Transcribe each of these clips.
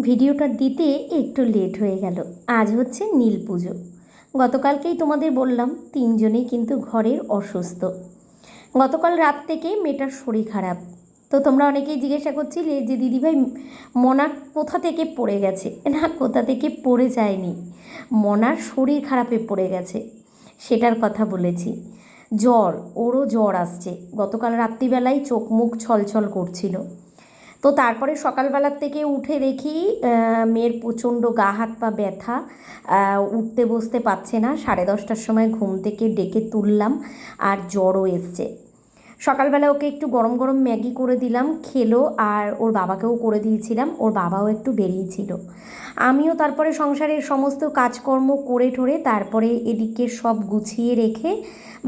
ভিডিওটা দিতে একটু লেট হয়ে গেল। আজ হচ্ছে নীল পুজো। গতকালকেই তোমাদের বললাম, তিনজনেই কিন্তু ঘরের অসুস্থ। গতকাল রাত থেকে মেয়েটার শরীর খারাপ। তো তোমরা অনেকেই জিজ্ঞাসা করছিলে যে, দিদিভাই মনা কোথা থেকে পড়ে গেছে? না, কোথা থেকে পড়ে যায়নি। মনার শরীর খারাপে পড়ে গেছে। সেটার কথা বলেছি। জ্বর, ওরও জ্বর আসছে। গতকাল রাত্রিবেলায় চোখ মুখ ছলছল করছিল। তো তারপরে সকালবেলার থেকে উঠে দেখি মেয়ের প্রচণ্ড গা হাত পা ব্যথা উঠতে বসতে পারছে না। সাড়ে দশটার সময় ঘুম থেকে ডেকে তুললাম আর জ্বরও এসছে। সকালবেলা ওকে একটু গরম গরম ম্যাগি করে দিলাম, খেলো আর ওর বাবাকেও করে দিয়েছিলাম। ওর বাবাও একটু বেরিয়েছিল। আমিও তারপরে সংসারের সমস্ত কাজকর্ম করে ঠরে তারপরে এদিকে সব গুছিয়ে রেখে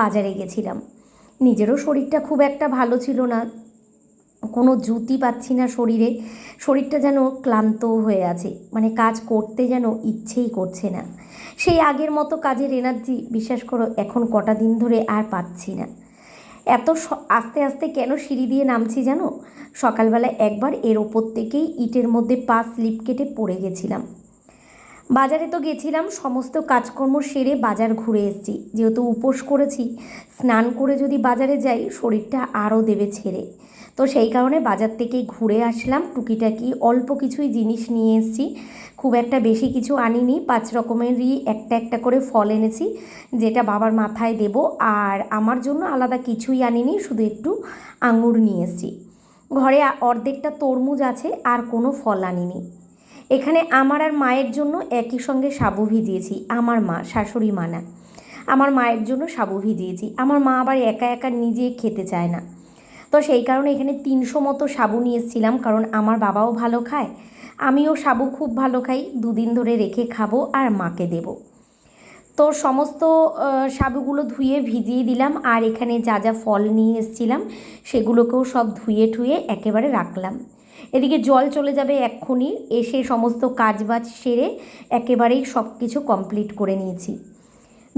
বাজারে গেছিলাম। নিজেরও শরীরটা খুব একটা ভালো ছিল না। কোনো জুতি পাচ্ছি না শরীরে, শরীরটা যেন ক্লান্ত হয়ে আছে মানে কাজ করতে যেন ইচ্ছেই করছে না। সেই আগের মতো কাজের এনার্জি বিশ্বাস করো এখন কটা দিন ধরে আর পাচ্ছি না। এত আস্তে আস্তে কেন সিঁড়ি দিয়ে নামছি জানো? সকালবেলা একবার এর ওপর থেকেই ইটের মধ্যে পা স্লিপ কেটে পড়ে গেছিলাম। বাজারে তো গেছিলাম, সমস্ত কাজকর্ম সেরে বাজার ঘুরে এসেছি। যেহেতু উপোস করেছি, স্নান করে যদি বাজারে যাই, শরীরটা আরও দেবে ছেড়ে। তো সেই কারণে বাজার থেকেই ঘুরে আসলাম। টুকিটাকি অল্প কিছুই জিনিস নিয়ে এসেছি। খুব একটা বেশি কিছু আনিনি। পাঁচ রকমেরই একটা একটা করে ফল এনেছি, যেটা বাবার মাথায় দেব। আর আমার জন্য আলাদা কিছুই আনিনি, শুধু একটু আঙুর নিয়ে এসেছি। ঘরে অর্ধেকটা তরমুজ আছে, আর কোনো ফল আনিনি। এখানে আমার আর মায়ের জন্য একই সঙ্গে সাবু ভিজিয়েছি, আমার মা, শাশুড়ি মা না। আমার মায়ের জন্য সাবু ভিজিয়েছি। আমার মা আবার একা একা নিজে খেতে চায় না। তো সেই কারণে এখানে তিনশো মতো সাবু নিয়ে এসেছিলাম কারণ আমার বাবাও ভালো খায়, আমিও সাবু খুব ভালো খাই, দুদিন ধরে রেখে খাব আর মাকে দেবো। তো সমস্ত সাবুগুলো ধুয়ে ভিজিয়ে দিলাম, আর এখানে যা যা ফল নিয়ে এসেছিলাম, সেগুলোকেও সব ধুয়ে ঠুয়ে একেবারে রাখলাম। এদিকে জল চলে যাবে এক্ষুনি, এসে সমস্ত কাজবাজ সেরে একেবারেই সব কিছু কমপ্লিট করে নিয়েছি।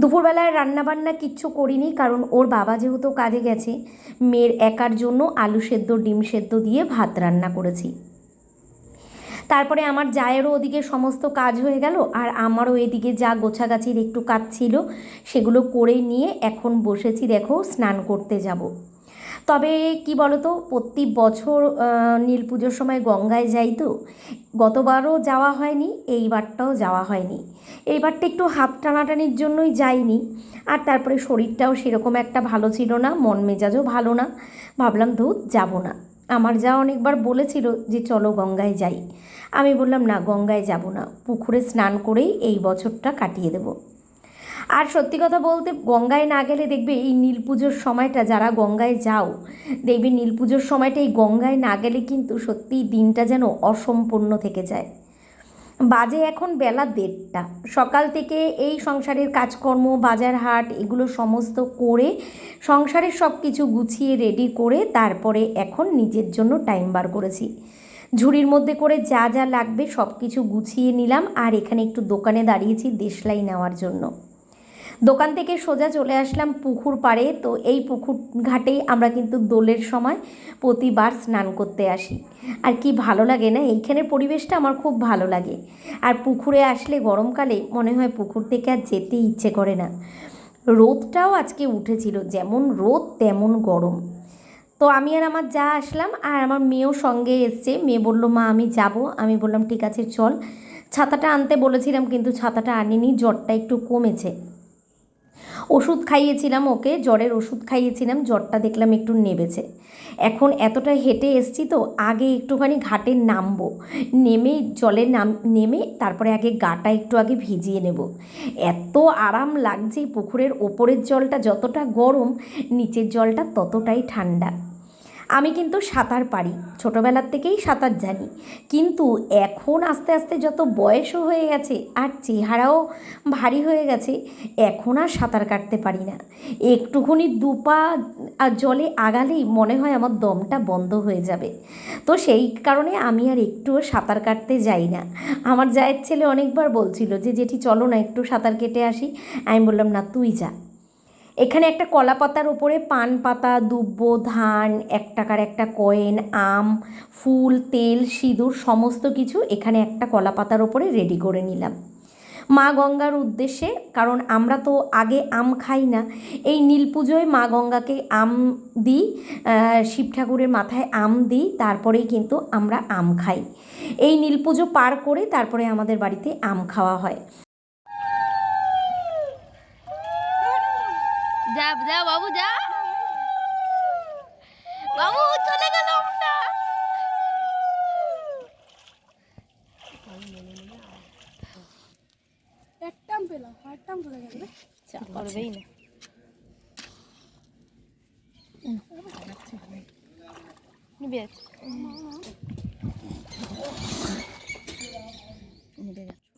দুপুরবেলায় রান্নাবান্না কিচ্ছু করিনি, কারণ ওর বাবা যেহেতু কাজে গেছে, মেয়ের একার জন্য আলু সেদ্ধ, ডিম সেদ্ধ দিয়ে ভাত রান্না করেছি। তারপরে আমার জায়েরও ওদিকে সমস্ত কাজ হয়ে গেল, আর আমারও এদিকে যা গোছাগাছির একটু কাজ ছিল, সেগুলো করে নিয়ে এখন বসেছি, দেখো, স্নান করতে যাব। তবে কি বলতো, প্রতি বছর নীল পুজোর সময় গঙ্গায় যাই তো, গতবারও যাওয়া হয়নি, এইবারটাও যাওয়া হয়নি। এইবারটা একটু হাত টানাটানির জন্যই যাইনি, আর তারপরে শরীরটাও সেরকম একটা ভালো ছিল না, মন মেজাজও ভালো না, ভাবলাম ধুত যাব না। আমার যা অনেকবার বলেছিল যে চলো গঙ্গায় যাই। আমি বললাম, না, গঙ্গায় যাব না, পুকুরে স্নান করেই এই বছরটা কাটিয়ে দেব। আর সত্যি কথা বলতে গঙ্গায় না গেলে দেখবে এই নীল পুজোর সময়টা, যারা গঙ্গায় যাও, দেখবে নীল পুজোর সময়টা, এই গঙ্গায় না গেলে কিন্তু সত্যিই দিনটা যেন অসম্পূর্ণ থেকে যায়। বাজে এখন বেলা দেড়টা। সকাল থেকে এই সংসারের কাজকর্ম, বাজার হাট, এগুলো সমস্ত করে সংসারের সব কিছু গুছিয়ে রেডি করে তারপরে এখন নিজের জন্য টাইম বার করেছি। ঝুড়ির মধ্যে করে যা যা লাগবে সব কিছু গুছিয়ে নিলাম আর এখানে একটু দোকানে দাঁড়িয়েছি দেশলাই নেওয়ার জন্য। দোকান থেকে সোজা চলে আসলাম পুকুর পাড়ে। তো এই পুকুর ঘাটেই আমরা কিন্তু দোলের সময় প্রতিবার স্নান করতে আসি। আর কি ভালো লাগে না? এইখানের পরিবেশটা আমার খুব ভালো লাগে। আর পুকুরে আসলে গরমকালে মনে হয় পুকুর থেকে আর যেতে ইচ্ছে করে না। রোদটাও আজকে উঠেছিল, যেমন রোদ তেমন গরম। তো আমি আর আমার যা আসলাম, আর আমার মেয়েও সঙ্গে এসছে। মেয়ে বলল, মা, আমি যাব। আমি বললাম, ঠিক আছে, চল। ছাতাটা আনতে বলেছিলাম, কিন্তু ছাতাটা আনিনি, জ্বরটা একটু কমেছে। ওষুধ খাইয়েছিলাম ওকে, জ্বরের ওষুধ খাইয়েছিলাম, জ্বরটা দেখলাম একটু নেবেছে। এখন এতটা হেঁটে এসছি তো, আগে একটুখানি ঘাটে নামবো। নেমে জলে নাম, নেমে তারপরে আগে গাটা একটু আগে ভিজিয়ে নেব। এত আরাম লাগছে পুকুরের ওপরের জলটা যতটা গরম, নিচের জলটা ততটাই ঠান্ডা। আমি কিন্তু সাঁতার পারি, ছোটোবেলার থেকেই সাঁতার জানি। কিন্তু এখন আস্তে আস্তে যত বয়সও হয়ে গেছে আর চেহারাও ভারী হয়ে গেছে, এখন আর সাঁতার কাটতে পারি না। একটুখানি দুপা আর জলে আগালেই মনে হয় আমার দমটা বন্ধ হয়ে যাবে। তো সেই কারণে আমি আর একটুও সাঁতার কাটতে যাই না। আমার জায়ের ছেলে অনেকবার বলছিল যে, জেঠি, চলো না একটু সাঁতার কেটে আসি। আমি বললাম, না, তুই যা। এখানে একটা কলা পাতার পান পাতা, দুব্ব, ধান, এক টাকার একটা কয়েন, আম, ফুল, তেল, সিঁদুর, সমস্ত কিছু এখানে একটা কলা পাতার ওপরে রেডি করে নিলাম। মা গঙ্গার উদ্দেশ্যে, কারণ আমরা তো আগে আম খাই না, এই নীল পুজোয় মা গঙ্গাকে আম দিই শিব ঠাকুরের মাথায় আম দিই, তারপরেই কিন্তু আমরা আম খাই। এই নীল পুজো পার করে তারপরে আমাদের বাড়িতে আম খাওয়া হয়। যা যা বাবু যা। বাবু চলে গেল আমটা একটাম পেলাম আরেকটাম চলে গেল করবেই না। নিবে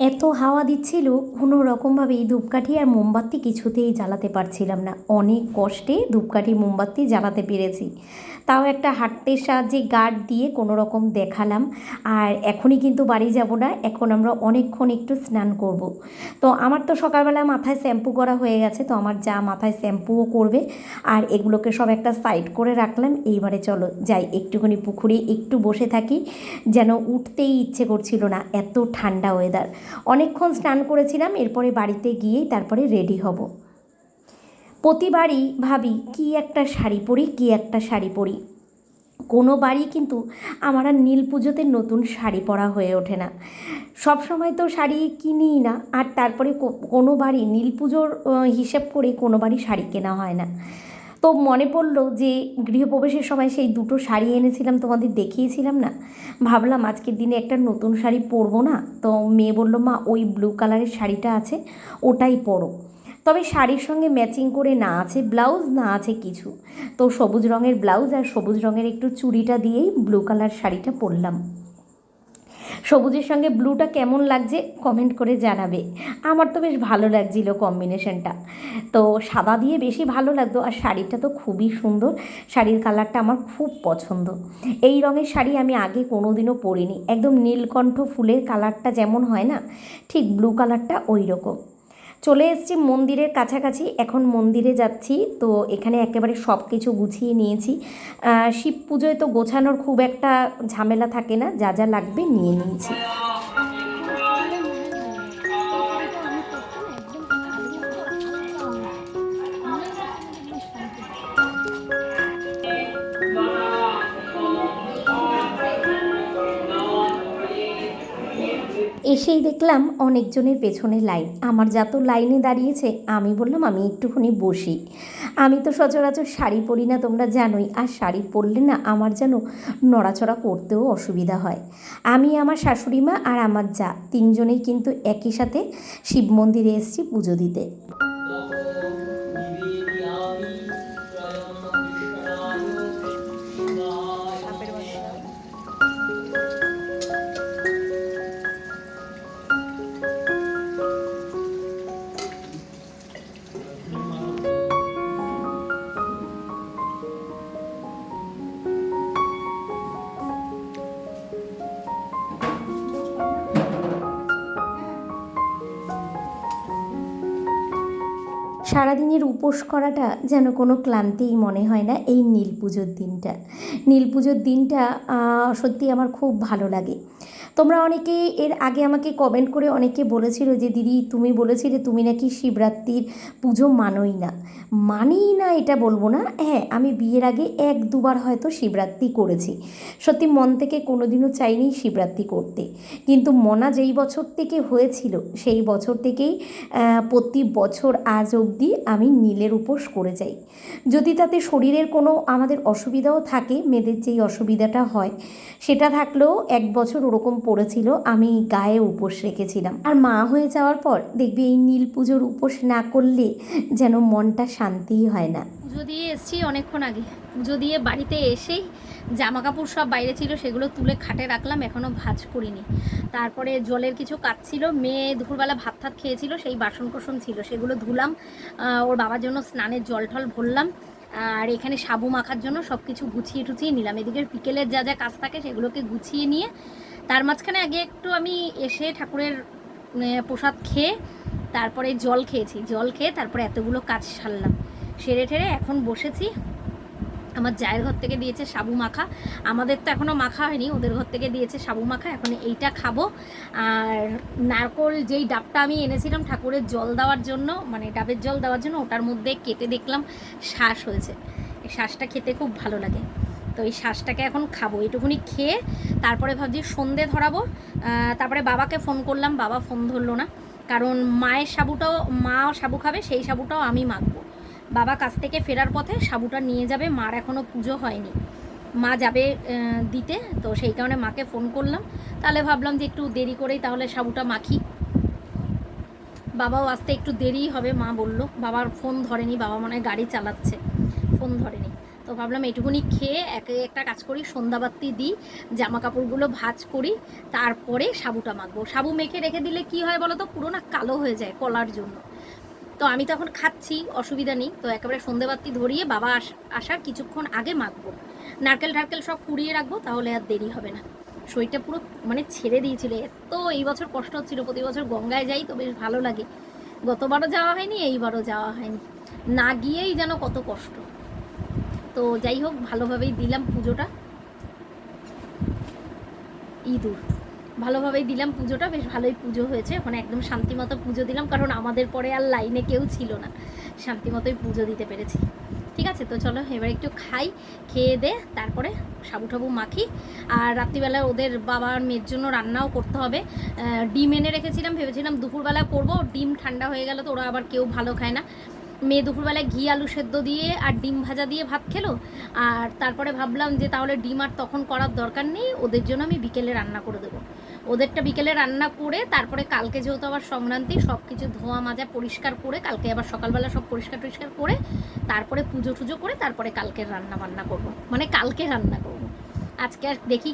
এত হাওয়া দিচ্ছিল, কোনো রকমভাবেই ধূপকাঠি আর মোমবাতি কিছুতেই জ্বালাতে পারছিলাম না। অনেক কষ্টে ধূপকাঠি, মোমবাতি জ্বালাতে পেরেছি। তাও একটা হাঁটতের সাহায্যে গার্ড দিয়ে কোনো রকম দেখালাম, আর এখনই কিন্তু বাড়ি যাব না, এখন আমরা অনেকক্ষণ একটু স্নান করব। তো আমার তো সকালবেলা মাথায় শ্যাম্পু করা হয়ে গেছে, তো আমার যা মাথায় শ্যাম্পুও করবে, আর এগুলোকে সব একটা সাইড করে রাখলাম। এইবারে চলো যাই, একটুখানি পুকুরে একটু বসে থাকি, যেন উঠতেই ইচ্ছে করছিল না, এত ঠান্ডা ওয়েদার অনেকক্ষণ স্নান করেছিলাম, এরপরে বাড়িতে গিয়েই তারপরে রেডি হব। প্রতিবারই ভাবি, কি একটা শাড়ি পরি, কি একটা শাড়ি পরি। কোনো বাড়ি কিন্তু আমার আর নীল পুজোতে নতুন শাড়ি পরা হয়ে ওঠে না। সব সময় তো শাড়ি কিনিই না, আর তারপরে কোনো বাড়ি নীল পুজোর হিসেব করে কোনো বাড়ি শাড়ি কেনা হয় না। তো মনে পড়ল যে গৃহপ্রবেশের সময় সেই দুটো শাড়ি এনেছিলাম, তোমাদের দেখিয়েছিলাম না? ভাবলাম আজকের দিনে একটা নতুন শাড়ি পরবো না? তো মেয়ে বলল, মা, ওই ব্লু কালারের শাড়িটা আছে, ওটাই পরো। তবে শাড়ির সঙ্গে ম্যাচিং করে না আছে ব্লাউজ না আছে কিছু। তো সবুজ রঙের ব্লাউজ আর সবুজ রঙের একটু চুড়িটা দিয়েই ব্লু কালার শাড়িটা পরলাম। সবুজের সঙ্গে ব্লুটা কেমন লাগছে কমেন্ট করে জানাবে। আমার তো বেশ ভালো লাগছিল কম্বিনেশনটা। তো সাদা দিয়ে বেশি ভালো লাগতো আর শাড়িটা তো খুবই সুন্দর। শাড়ির কালারটা আমার খুব পছন্দ। এই রঙের শাড়ি আমি আগে কোনোদিনও পরিনি। একদম নীলকণ্ঠ ফুলের কালারটা যেমন হয় না, ঠিক ব্লু কালারটা ওই রকম চলে এসেছি মন্দিরের কাছাকাছি, এখন মন্দিরে যাচ্ছি। তো এখানে একেবারে সব কিছু গুছিয়ে নিয়েছি। শিব পুজোয় তো গোছানোর খুব একটা ঝামেলা থাকে না, যা যা লাগবে নিয়ে নিয়েছি। এসেই দেখলাম অনেকজনের পেছনে লাইন। আমার যা তো লাইনে দাঁড়িয়েছে, আমি বললাম, আমি একটুখানি বসি। আমি তো সচরাচর শাড়ি পরি না, তোমরা জানোই। আর শাড়ি পরলে না আমার যেন নড়াচড়া করতেও অসুবিধা হয়। আমি, আমার শাশুড়ি মা আর আমার যা, তিনজনেই কিন্তু একই সাথে শিব মন্দিরে এসেছি পুজো দিতে। সারাদিনের উপোস করাটা যেন কোনো ক্লান্তিই মনে হয় না এই নীল পুজোর দিনটা। নীল পুজোর দিনটা সত্যি আমার খুব ভালো লাগে। তোমরা অনেকে এর আগে আমাকে কমেন্ট করে অনেকে বলেছিল যে, দিদি, তুমি বলেছিলে তুমি নাকি শিবরাত্রির পুজো মানোই না। মানিই না এটা বলব না। হ্যাঁ আমি বিয়ের আগে এক দুবার হয়তো শিবরাত্রি করেছি। সত্যি মন থেকে কোনোদিনও চাইনি শিবরাত্রি করতে। কিন্তু মনা যেই বছর থেকে হয়েছিল, সেই বছর থেকেই প্রতি বছর আজ অবধি আমি নীলের উপোস করে যাই। যদি তাতে শরীরের কোনো আমাদের অসুবিধাও থাকে, মেয়েদের যেই অসুবিধাটা হয়, সেটা থাকলেও এক বছর ওরকম পড়েছিল, আমি গায়ে উপোস রেখেছিলাম। আর মা হয়ে যাওয়ার পর দেখবি এই নীল পুজোর উপোস না করলে যেন মনটা শান্তিই হয় না। পুজো দিয়ে এসেছি অনেকক্ষণ আগে। পুজো দিয়ে বাড়িতে এসেই জামা কাপড় সব বাইরে ছিল, সেগুলো তুলে খাটে রাখলাম এখনও ভাজ করিনি। তারপরে জলের কিছু কাজ ছিল, মেয়ে দুপুরবেলা ভাত টাত খেয়েছিল, সেই বাসন কোসন ছিল, সেগুলো ধুলাম ওর বাবার জন্য স্নানের জল টল ভরলাম, আর এখানে সাবু মাখার জন্য সব কিছু গুছিয়ে টুছিয়ে নিলাম। এদিকে বিকেলের যা যা কাজ থাকে সেগুলোকে গুছিয়ে নিয়ে তার মাঝখানে আগে একটু আমি এসে ঠাকুরের প্রসাদ খেয়ে তারপরে জল খেয়েছি। জল খেয়ে তারপরে এতগুলো কাজ সারলাম। সেরে ঠেরে এখন বসেছি। আমার জায়ের ঘর থেকে দিয়েছে সাবু মাখা। আমাদের তো এখনও মাখা হয়নি, ওদের ঘর থেকে দিয়েছে সাবু মাখা। এখন এইটা খাব। আর নারকোল যেই ডাবটা আমি এনেছিলাম ঠাকুরের জল দেওয়ার জন্য মানে ডাবের জল দেওয়ার জন্য, ওটার মধ্যে কেটে দেখলাম শ্বাস হয়েছে। শ্বাসটা খেতে খুব ভালো লাগে। তো এই শ্বাসটাকে এখন খাব এটুকুনি খেয়ে তারপরে ভাবছি সন্ধে ধরাবো। তারপরে বাবাকে ফোন করলাম, বাবা ফোন ধরলো না। কারণ মায়ের সাবুটাও, মা সাবু খাবে, সেই সাবুটাও আমি মাখবো। বাবা কাছ থেকে ফেরার পথে সাবুটা নিয়ে যাবে, মার এখনও পুজো হয়নি। মা যাবে দিতে, তো সেই কারণে মাকে ফোন করলাম। তাহলে ভাবলাম যে একটু দেরি করেই তাহলে সাবুটা মাখি। বাবাও আসতে একটু দেরিই হবে, মা বলল। বাবার ফোন ধরেনি, বাবা মনে হয় গাড়ি চালাচ্ছে। ফোন ধরেনি। তো ভাবলাম এটুকুনি খেয়ে একে একটা কাজ করি, সন্ধ্যাবাতি দিই জামা কাপড়গুলো ভাজ করি, তারপরে সাবুটা মাখবো। সাবু মেখে রেখে দিলে কি হয় বলো তো পুরো না কালো হয়ে যায় কলার জন্য। তো আমি তখন খাচ্ছি, অসুবিধা নেই। তো একেবারে সন্ধেবাতি ধরিয়ে বাবা আস- আসার কিছুক্ষণ আগে মাখবো। নারকেল টারকেল সব কুড়িয়ে রাখব, তাহলে আর দেরি হবে না। শরীরটা পুরো মানে ছেড়ে দিয়েছিল। এত এই বছর কষ্ট হচ্ছিল, প্রতি বছর গঙ্গায় যাই তো বেশ ভালো লাগে। গতবারও যাওয়া হয়নি, এইবারও যাওয়া হয়নি। না গিয়েই যেন কত কষ্ট। তো যাই হোক, ভালোভাবেই দিলাম পুজোটা। ইঁদুর। ভালোভাবেই দিলাম পুজোটা, বেশ ভালোই পুজো হয়েছে। ওখানে একদম শান্তিমতো পুজো দিলাম, কারণ আমাদের পরে আর লাইনে কেউ ছিল না। শান্তিমতোই পুজো দিতে পেরেছি। ঠিক আছে, তো চলো এবার একটু খাই, খেয়ে দে, তারপরে সাবু ঠাবু মাখি। আর রাত্রিবেলা ওদের বাবার মেয়ের জন্য রান্নাও করতে হবে। ডিম এনে রেখেছিলাম, ভেবেছিলাম দুপুরবেলা করব, ডিম ঠান্ডা হয়ে গেল তো ওরা আবার কেউ ভালো খায় না। মেয়ে দুপুরবেলায় ঘি, আলু সেদ্ধ দিয়ে আর ডিম ভাজা দিয়ে ভাত খেলো। আর তারপরে ভাবলাম যে তাহলে ডিম আর তখন করার দরকার নেই, ওদের জন্য আমি বিকেলে রান্না করে দেবো। ওদেরটা বিকেলে রান্না করে, তারপরে কালকে যেহেতু আবার সংক্রান্তি সব কিছু ধোয়া মাজা পরিষ্কার করে, কালকে আবার সকালবেলা সব পরিষ্কার টরিষ্কার করে, তারপরে পুজো টুজো করে, তারপরে কালকের রান্না বান্না করব। মানে কালকে রান্না করব। আজকে আর দেখি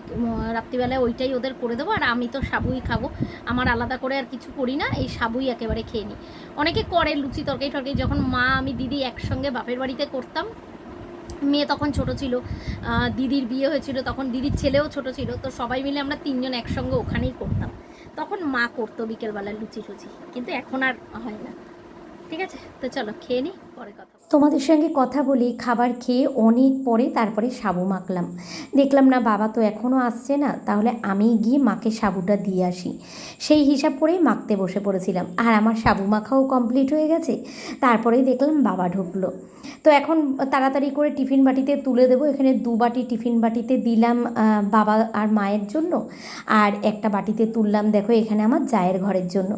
রাত্রিবেলায় ওইটাই ওদের করে দেবো আর আমি তো সাবুই খাব। আমার আলাদা করে আর কিছু করি না, এই সাবুই একেবারে খেয়ে নিই। অনেকে করে লুচি তরকারি টরকারি, যখন মা আমি দিদি একসঙ্গে বাপের বাড়িতে করতাম, মেয়ে তখন ছোট ছিল দিদির বিয়ে হয়েছিল, তখন দিদির ছেলেও ছোট ছিল, তো সবাই মিলে আমরা তিনজন একসঙ্গে ওখানেই করতাম। তখন মা করতো বিকেলবেলা লুচি টুচি কিন্তু এখন আর হয় না। ঠিক আছে? তো চলো, খেয়ে নিই, পরে কথা। তোমাদের সঙ্গে কথা বলি, খাবার খেয়ে অনেক পরে তারপরে সাবু মাখলাম। দেখলাম না, বাবা তো এখনও আসছে না, তাহলে আমি গিয়ে মাকে সাবুটা দিয়ে আসি। সেই হিসাব করেই মাখতে বসে পড়েছিলাম। আর আমার সাবু মাখাও কমপ্লিট হয়ে গেছে, তারপরেই দেখলাম বাবা ঢুকলো। তো এখন তাড়াতাড়ি করে টিফিন বাটিতে তুলে দেবো। এখানে দু বাটি টিফিন বাটিতে দিলাম বাবা আর মায়ের জন্য। আর একটা বাটিতে তুললাম, দেখো, এখানে আমার জায়ের ঘরের জন্য।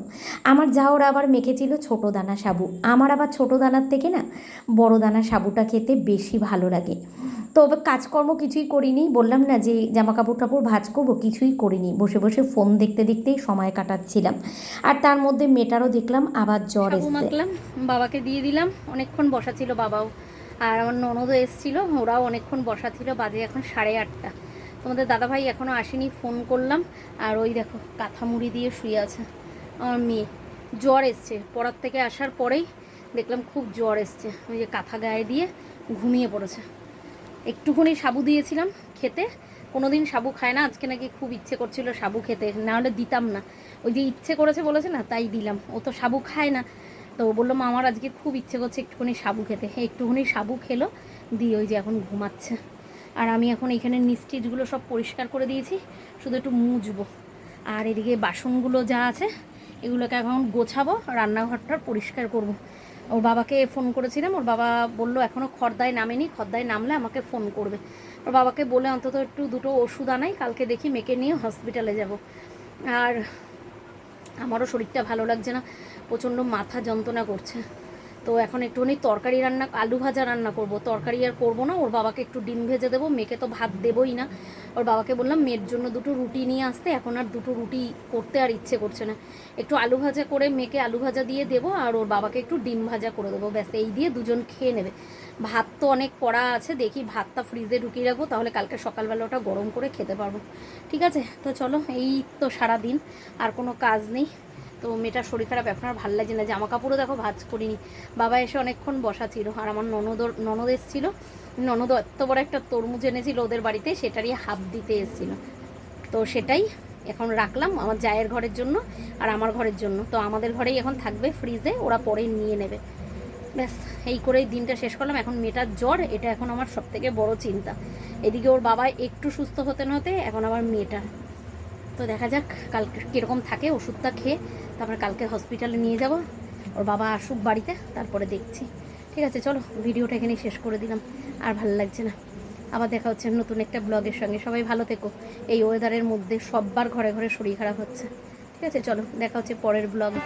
আমার যাওর আবার মেখেছিল ছোটো দানা সাবু। আমার আবার ছোটো দানার থেকে না বড় দানা সাবুটা খেতে বেশি ভালো লাগে। তো কাজকর্ম কিছুই করিনি বললাম না যে জামা কাপড় টাপড় ভাজ করব কিছুই করিনি। বসে বসে ফোন দেখতে দেখতেই সময় কাটাচ্ছিলাম। আর তার মধ্যে মেটারও দেখলাম আবার জ্বর মাখলাম বাবাকে দিয়ে দিলাম অনেকক্ষণ বসা ছিল বাবাও। আর আমার ননদও এসেছিল ওরাও অনেকক্ষণ বসা ছিল বাজে এখন সাড়ে আটটা। তোমাদের দাদাভাই এখনও আসেনি ফোন করলাম। আর ওই দেখো কাঁথা মুড়ি দিয়ে শুয়ে আছে। আমার মেয়ে। জ্বর এসছে পড়ার থেকে আসার পরেই দেখলাম খুব জ্বর এসছে। ওই যে কাঁথা গায়ে দিয়ে ঘুমিয়ে পড়েছে। একটুখানি সাবু দিয়েছিলাম খেতে। কোনোদিন সাবু খায় না, আজকে নাকি খুব ইচ্ছে করছিল সাবু খেতে। না হলে দিতাম না। ওই যে ইচ্ছে করেছে বলেছে না, তাই দিলাম। ও তো সাবু খায় না। তো বলল, মা, আমার আজকে খুব ইচ্ছে করছে একটুখানি সাবু খেতে। হ্যাঁ একটুখানি সাবু খেলো, দিয়ে ওই যে এখন ঘুমাচ্ছে। আর আমি এখন এখানে নিস্টিচগুলো সব পরিষ্কার করে দিয়েছি, শুধু একটু মুজবো আর এদিকে বাসনগুলো যা আছে, এগুলোকে এখন গোছাবো, রান্নাঘরটা পরিষ্কার করব। ওর বাবাকে ফোন করেছিলাম, ওর বাবা বলল এখনও খর্দায় নামেনি, খর্দায় নামলে আমাকে ফোন করবে। ওর বাবাকে বলে অন্তত একটু দুটো ওষুধ আনাই, কালকে দেখি মেয়েকে নিয়ে হসপিটালে যাব। আর আমারও শরীরটা ভালো লাগছে না, প্রচণ্ড মাথা যন্ত্রণা করছে। তো এখন একটুখানি তরকারি রান্না, আলু ভাজা রান্না করব। তরকারি আর করব না, ওর বাবাকে একটু ডিম ভেজে দেবো। মেয়েকে তো ভাত দেবই না। ওর বাবাকে বললাম, মেয়ের জন্য দুটো রুটি নিয়ে আসতে, এখন আর দুটো রুটি করতে আর ইচ্ছে করছে না। একটু আলু ভাজা করে মেয়েকে আলু ভাজা দিয়ে দেবো, আর ওর বাবাকে একটু ডিম ভাজা করে দেবো। ব্যাস, এই দিয়ে দুজন খেয়ে নেবে। ভাত তো অনেক কড়া আছে, দেখি ভাতটা ফ্রিজে ঢুকিয়ে রাখব, তাহলে কালকে সকালবেলা ওটা গরম করে খেতে পারব। ঠিক আছে? তো চলো, এই তো সারা দিন আর কোনো কাজ নেই। তো মেয়েটার শরীর খারাপ, এখন আর ভালো লাগছে না। জামা কাপড়ও দেখো ভাজ করিনি। বাবা এসে অনেকক্ষণ বসা ছিল, আর আমার ননদর, ননদ এসেছিল। ননদ এত বড় একটা তরমুজ এনেছিল ওদের বাড়িতে সেটারই হাফ দিতে এসেছিল। তো সেটাই এখন রাখলাম আমার জায়ের ঘরের জন্য আর আমার ঘরের জন্য। তো আমাদের ঘরেই এখন থাকবে ফ্রিজে, ওরা পরে নিয়ে নেবে। ব্যাস, এই করেই দিনটা শেষ করলাম। এখন মেয়েটার জ্বর, এটা এখন আমার সব থেকে বড় চিন্তা। এদিকে ওর বাবা একটু সুস্থ হতে না হতে এখন আবার মেয়েটা তো দেখা যাক কালকে কীরকম থাকে, ওষুধটা খেয়ে তারপরে কালকে হসপিটালে নিয়ে যাব। ওর বাবা আসুক বাড়িতে, তারপরে দেখছি। ঠিক আছে, চলো, ভিডিওটা এখানেই শেষ করে দিলাম। আর ভালো লাগছে না। আবার দেখা হচ্ছে নতুন একটা ব্লগের সঙ্গে। সবাই ভালো থেকো। এই ওয়েদারের মধ্যে সববার ঘরে ঘরে শরীর খারাপ হচ্ছে। ঠিক আছে, চলো, দেখা হচ্ছে পরের ব্লগে।